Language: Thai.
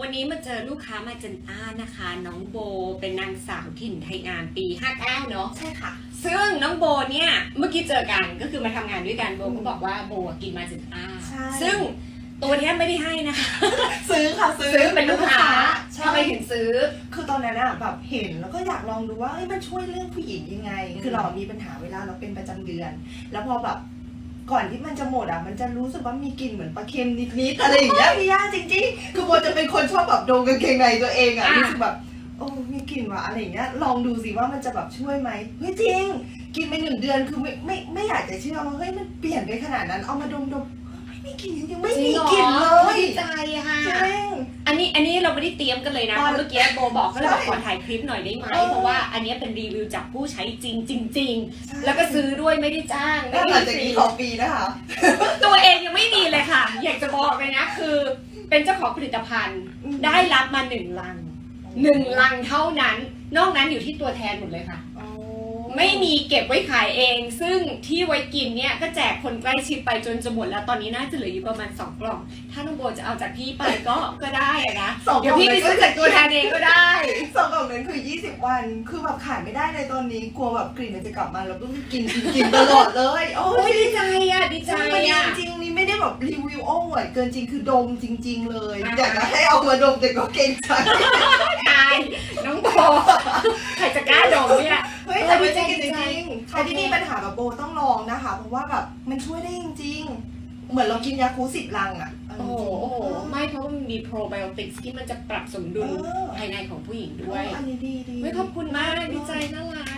วันนี้มาเจอลูกค้ามาจันอ้านะคะ น้องโบเป็นนางสาวถิ่นไทยงามปี 59 เนาะใช่ค่ะ ซึ่งน้องโบเนี่ยเมื่อกี้เจอกันก็คือมาทำงานด้วยกันโบก็บอกว่าโบกินมาจันอ้าใช่ ซึ่งตัวเนี้ยไม่ได้ให้นะคะซื้อค่ะซื้อซื้อเป็นลูกค้าใช่ทำไมถึงซื้อ คือตอนนั้นอะแบบเห็นแล้วก็อยากลองดูว่าเอ้ยมันช่วยเรื่องผู้หญิงยังไง อืมคือเรามีปัญหาเวลาเราเป็นประจำเดือน แล้วพอแบบ ก่อนที่มันจะหมดอะมันจะรู้สึกว่ามีกลิ่นเหมือนปลาเค็มนิดๆอะไรอย่างเงี้ยพี่ย่าจริงๆคือโบจะเป็นคนชอบแบบดมกางเกงในตัวเองอะอะ รู้สึกแบบโอ้มีกลิ่นว่ะอะไรอย่างเงี้ยลองดูสิว่ามันจะแบบช่วยไหมเฮ้ยจริง กินไปหนึ่งเดือนคือไม่ไม่ไม่อยากจะเชื่อว่าเฮ้ยมันเปลี่ยนไปขนาดนั้นเอามาดมดมเฮ้ยไม่กลิ่นจริงๆไม่มีกลิ่นเลไม่ยดีใจค่ะจริงอั นนี้อันนี้เราไม่ได้เตรียมกันเลยนะตเพอนราะเมื่อกี้โบบอกก็เลยบอกใช่ขอถ่ายคลิปหน่อยได้ไหมเออเพราะว่าอันนี้เป็นรีวิวจากผู้ใช้จริงจริงๆใช่แล้วก็ซื้อด้วยไม่ได้จ้าง ไม่แล้วหได้ลังจากฟรีนี้ขอปีนะคะตัวเองยังไม่มีเลยค่ะ อยากจะบอกเลยนะคือ เป็นเจ้าของผลิตภัณฑ์ได้รับมาหนึ่งลังหนึ่งลังเท่านั้น นอกนั้นอยู่ที่ตัวแทนหมดเลยค่ะอ๋อ ไม่มีเก็บไว้ขายเอง ซึ่งที่ไว้กินเนี่ยก็แจกคนใกล้ชิดไปจนจะหมดแล้วตอนนี้น่าจะเหลืออยู่ประมาณสองกล่อง ถ้าน้องโบจะเอาจากพี่ไปก็ก็ได้อะนะสองกเดี๋ยล่วองพี่ไปซื้อจากตัวแทนเองก็ได้ สองกล่องนั้นคือ 20 วัน คือแบบขายไม่ได้เลยตอนนี้ กลัวแบบกลิ่นมันจะกลับมาแล้วก็กินกินกินตลอดเลย โอ้โอ้ยยดีใจอะดีใจจริงอะ จริงๆนี่ไม่ได้แบบรีวิวโอ้หวยเกินจริงคือดมจริง ๆ เลย อ่า อยากจะให้เอามาดมแต่ก็เกรงใจ ครที่มีปัญหาแบบโบต้องลองนะคะ เพราะว่าแบบมันช่วยได้จริง ๆ เหมือนเรากินยาคูสิบลังอะโอ้โหโอ้โหไม่เพราะว่ามันมีโปรไบโอติกส์ที่มันจะปรับสมดุลเออภายในของผู้หญิงด้วย อันนี้ดีดี ไม่ขอบคุณมากดีใจน่ารัก